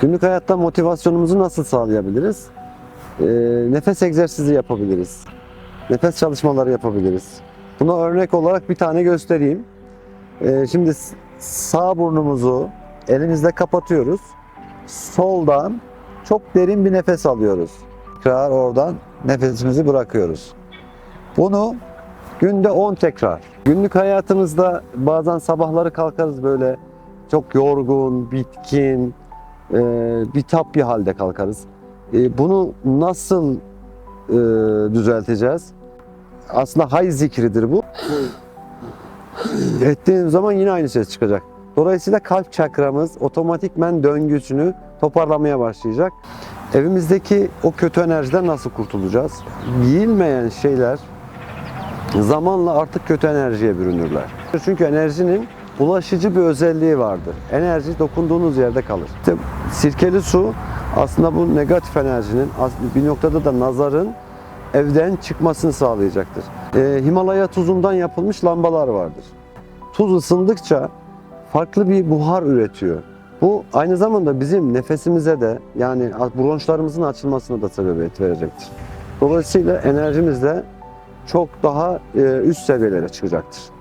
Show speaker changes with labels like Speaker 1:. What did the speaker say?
Speaker 1: Günlük hayatta motivasyonumuzu nasıl sağlayabiliriz? Ee, nefes egzersizi yapabiliriz. Nefes çalışmaları yapabiliriz. Buna örnek olarak bir tane göstereyim. Ee, şimdi sağ burnumuzu elimizle kapatıyoruz. Soldan çok derin bir nefes alıyoruz. Tekrar oradan nefesimizi bırakıyoruz. Bunu günde 10 tekrar. Günlük hayatımızda bazen sabahları kalkarız böyle çok yorgun, bitkin, e, bitap bir halde kalkarız. E, bunu nasıl e, düzelteceğiz? Aslında hay zikridir bu. Ettiğimiz zaman yine aynı ses çıkacak. Dolayısıyla kalp çakramız otomatikmen döngüsünü toparlamaya başlayacak. Evimizdeki o kötü enerjiden nasıl kurtulacağız? Giyilmeyen şeyler zamanla artık kötü enerjiye bürünürler. Çünkü enerjinin bulaşıcı bir özelliği vardır. Enerji dokunduğunuz yerde kalır. İşte sirkeli su aslında bu negatif enerjinin bir noktada da nazarın evden çıkmasını sağlayacaktır. Ee, Himalaya tuzundan yapılmış lambalar vardır. Tuz ısındıkça farklı bir buhar üretiyor. Bu aynı zamanda bizim nefesimize de yani bronşlarımızın açılmasına da sebebiyet verecektir. Dolayısıyla enerjimiz de çok daha e, üst seviyelere çıkacaktır.